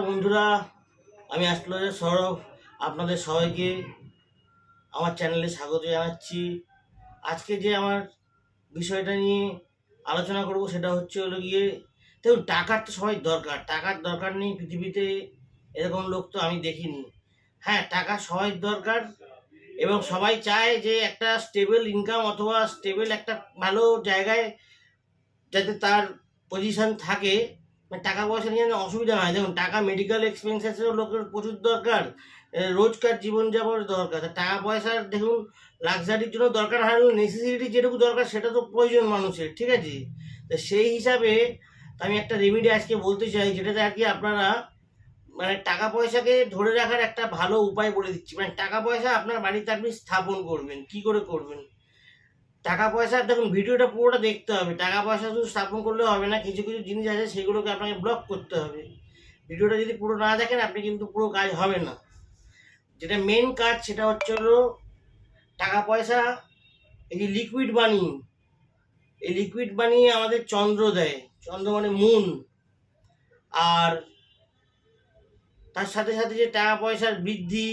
বন্ধুরা, আমি অ্যাস্ট্রোলজার সৌরভ, আপনাদের সবাইকে আমার চ্যানেলে স্বাগত জানাচ্ছি। আজকে যে আমার বিষয়টা নিয়ে আলোচনা করব সেটা হচ্ছে হলো গিয়ে, দেখুন, টাকার তো সবাই দরকার, টাকার দরকার নেই পৃথিবীতে, এরকম লোক তো আমি দেখিনি। হ্যাঁ টাকা সবাই দরকার এবং সবাই চায় যে একটা স্টেবল ইনকাম অথবা স্টেবল একটা ভালো জায়গায় যাতে তার পজিশন থাকে। টাকা পয়সা নিয়ে অসুবিধা হয়। দেখুন, টাকা মেডিকেল এক্সপেন্সেসেরও লোকের প্রচুর দরকার রোজকার জীবনযাপনের দরকার। টাকা পয়সার দেখুন লাক্সারির জন্য দরকার হয় নেসেসিটি যেটুকু দরকার সেটা তো প্রয়োজন মানুষের, ঠিক আছে? তো সেই হিসাবে আমি একটা রেমিডি আজকে বলতে চাই, যেটাতে আর কি আপনারা মানে টাকা পয়সাকে ধরে রাখার একটা ভালো উপায় বলে দিচ্ছি। মানে টাকা পয়সা আপনার বাড়িতে আপনি স্থাপন করবেন, কি করে করবেন? টাকা পয়সা, দেখুন, ভিডিওটা পুরোটা দেখতে হবে। টাকা পয়সা শুধু স্থাপন করলে হবে না, কিছু কিছু জিনিস আছে সেগুলোকে আপনাকে ব্লক করতে হবে। ভিডিওটা যদি পুরো না দেখেন, আপনি কিন্তু পুরো কাজ হবে না। যেটা মেন কাজ, সেটা হচ্ছে হলো টাকা পয়সা, এই যে লিকুইড বানি এই লিকুইড বানিয়ে আমাদের চন্দ্র দেয়। চন্দ্র মানে মুন আর তার সাথে সাথে যে টাকা পয়সার বৃদ্ধি,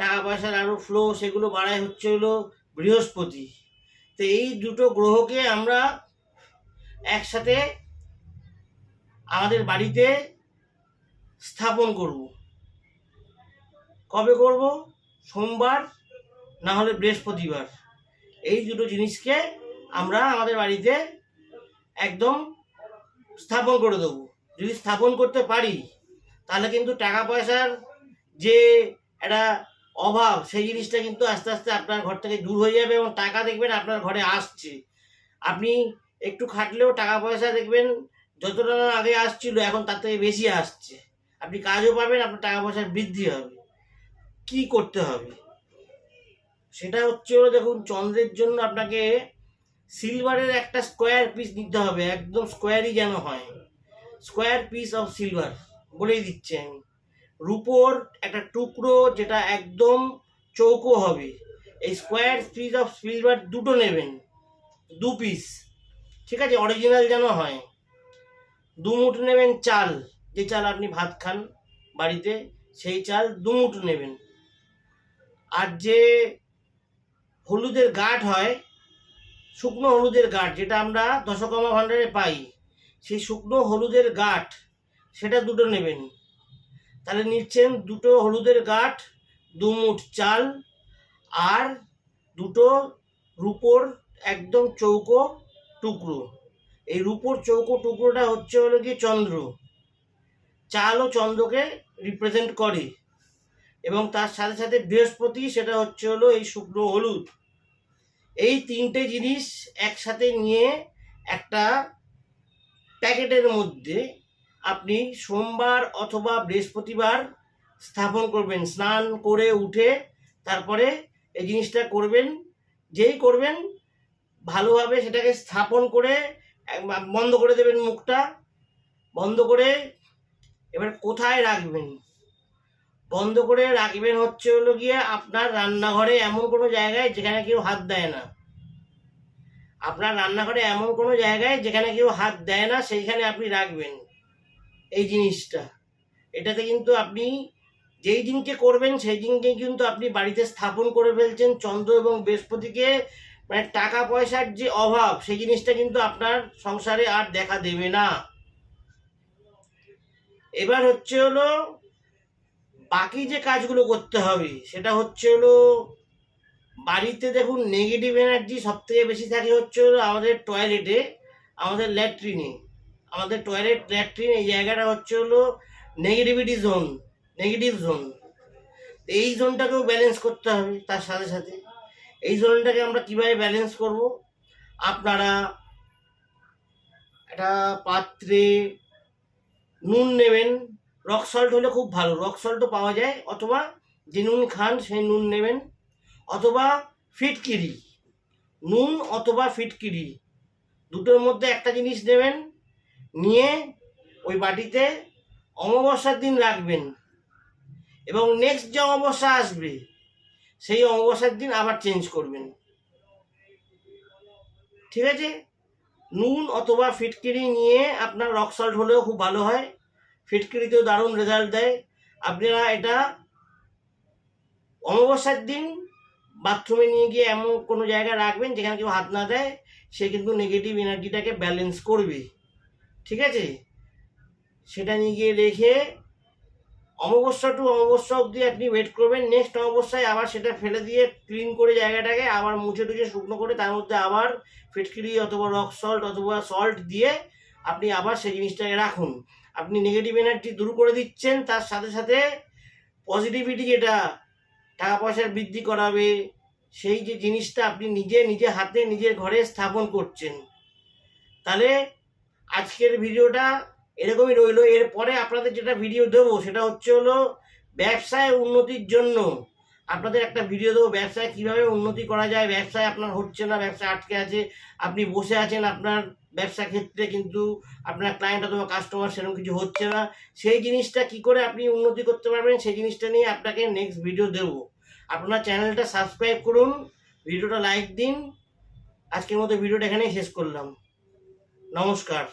টাকা পয়সার আরও ফ্লো সেগুলো বাড়ায় হচ্ছে হলো বৃহস্পতি। তো এই দুটো গ্রহকে আমরা একসাথে আমাদের বাড়িতে স্থাপন করব। কবে করব? সোমবার, না হলে বৃহস্পতিবার। এই দুটো জিনিসকে আমরা আমাদের বাড়িতে একদম স্থাপন করে দেবো। যদি স্থাপন করতে পারি, তাহলে কিন্তু টাকা পয়সার যে একটা অভাব, সেই জিনিসটা কিন্তু আস্তে আস্তে আপনার ঘর থেকে দূর হয়ে যাবে এবং টাকা দেখবেন আপনার ঘরে আসছে। আপনি একটু খাটলেও টাকা পয়সা দেখবেন যতটা আগে আসছিল এখন তার থেকে বেশি আসছে। আপনি কাজও পাবেন, আপনার টাকা পয়সার বৃদ্ধি হবে। কি করতে হবে? সেটা হচ্ছে দেখুন, চন্দ্রের জন্য আপনাকে সিলভারের একটা স্কোয়ার পিস নিতে হবে, একদম স্কোয়ারই যেন হয়। স্কোয়ার পিস অফ সিলভার বলেই দিচ্ছি আমি। রুপোর একটা টুকরো যেটা একদম চৌকো হবে। এই স্কোয়ার পিস অফ সিলভার দুটো নেবেন, দু পিস ঠিক আছে? অরিজিনাল যেন হয়। দু মুঠো নেবেন চাল, যে চাল আপনি ভাত খান বাড়িতে, সেই চাল দু মুঠো নেবেন। আর যে হলুদের গাঁট হয়, শুকনো হলুদের গাঁট, যেটা আমরা দশকর্মা ভাণ্ডারে পাই, সেই শুকনো হলুদের গাঁট, সেটা দুটো নেবেন। তাহলে নিচ্ছেন দুটো হলুদের গাঠ দু মুঠ চাল আর দুটো রুপোর একদম চৌকো টুকরো। এই রুপোর চৌকো টুকরোটা হচ্ছে হলো গিয়ে চন্দ্র। চাল ও চন্দ্রকে রিপ্রেজেন্ট করে এবং তার সাথে সাথে বৃহস্পতি, সেটা হচ্ছে হলো এই শুকনো হলুদ। এই তিনটে জিনিস একসাথে নিয়ে একটা প্যাকেটের মধ্যে আপনি সোমবার অথবা বৃহস্পতিবার স্থাপন করবেন, স্নান করে উঠে তারপরে এই জিনিসটা করবেন, যেই করবেন ভালোভাবে সেটাকে স্থাপন করে বন্ধ করে দেবেন মুখটা, বন্ধ করে এবার কোথায় রাখবেন? বন্ধ করে রাখবেন হচ্ছে হলো গিয়ে আপনার রান্নাঘরে এমন কোনো জায়গায় যেখানে কেউ হাত দেয় না। আপনার রান্নাঘরে এমন কোনো জায়গায় যেখানে কেউ হাত দেয় না, সেইখানে আপনি রাখবেন। এই জিনিসটা। এটাতে কিন্তু আপনি যেই দিনকে করবেন, সেই দিনকে কিন্তু আপনি বাড়িতে স্থাপন করে ফেলছেন চন্দ্র এবং বৃহস্পতিকে। মানে টাকা পয়সার যে অভাব, সেই জিনিসটা কিন্তু আপনার সংসারে আর দেখা দেবে না। এবার হচ্ছে হলো, বাকি যে কাজগুলো করতে হবে, সেটা হচ্ছে হলো, বাড়িতে দেখুন নেগেটিভ এনার্জি সব থেকে বেশি থাকে হচ্ছে হলো আমাদের টয়লেটে আমাদের ল্যাট্রিনে। আমাদের টয়লেট ল্যাট্রিন এই জায়গাটা হচ্ছে হলো নেগেটিভিটি জোন নেগেটিভ জোন এই জোনটাকেও ব্যালেন্স করতে হবে তার সাথে সাথে। এই জোনটাকে আমরা কীভাবে ব্যালেন্স করব? আপনারা একটা পাত্রে নুন নেবেন। রক সল্ট হলে খুব ভালো। রক সল্টও পাওয়া যায়। অথবা যে নুন খান সেই নুন নেবেন। অথবা ফিটকিরি। নুন অথবা ফিটকিরি। দুটোর মধ্যে একটা জিনিস নেবেন। নিয়ে ওই বাটিতে অমাবস্যার দিন রাখবেন। এবং নেক্সট যে অমাবস্যা আসবে, সেই অমাবস্যার দিন আবার চেঞ্জ করবেন। ঠিক আছে? নুন অথবা ফিটকিরি নিয়ে আপনার রক সল্ট হলেও খুব ভালো হয়। ফিটকিরিতেও দারুণ রেজাল্ট দেয়। আপনারা এটা অমাবস্যার দিন বাথরুমে নিয়ে গিয়ে এমন কোনো জায়গায় রাখবেন যেখানে কেউ হাত না দেয়, সে কিন্তু নেগেটিভ এনার্জিটাকে ব্যালেন্স করবে। ঠিক আছে? সেটা নিয়ে গিয়ে রেখে অমাবস্যা টু অমাবস্যা অবধি আপনি ওয়েট করবেন। নেক্সট অমাবস্যায় আবার সেটা ফেলে দিয়ে ক্লিন করে জায়গাটাকে আবার মুছে টুছে শুকনো করে তার মধ্যে আবার ফিটকিরি অথবা রক সল্ট অথবা সল্ট দিয়ে আপনি আবার সেই জিনিসটাকে রাখুন। আপনি নেগেটিভ এনার্জি দূর করে দিচ্ছেন, তার সাথে সাথে পজিটিভিটি যেটা, টাকা পয়সার বৃদ্ধি করাবে, সেই যে জিনিসটা আপনি নিজে নিজে হাতে, নিজের ঘরে স্থাপন করছেন। তাহলে আজকের ভিডিওটা এরকমই রইল। এরপরে আপনাদের যেটা ভিডিও দেবো, সেটা হচ্ছে হলো ব্যবসায় উন্নতির জন্য। আপনাদের একটা ভিডিও দেবো, ব্যবসায় কীভাবে উন্নতি করা যায়। ব্যবসায় আপনার হচ্ছে না ব্যবসা আটকে আছে। আপনি বসে আছেন আপনার ব্যবসা ক্ষেত্রে, কিন্তু আপনার ক্লায়েন্ট অথবা কাস্টমার সেরকম কিছু হচ্ছে না। সেই জিনিসটা কি করে আপনি উন্নতি করতে পারবেন, সেই জিনিসটা নিয়ে আপনাকে নেক্সট ভিডিও দেবো। আপনার চ্যানেলটা সাবস্ক্রাইব করুন ভিডিওটা লাইক দিন। আজকের মতো ভিডিওটা এখানেই শেষ করলাম। নমস্কার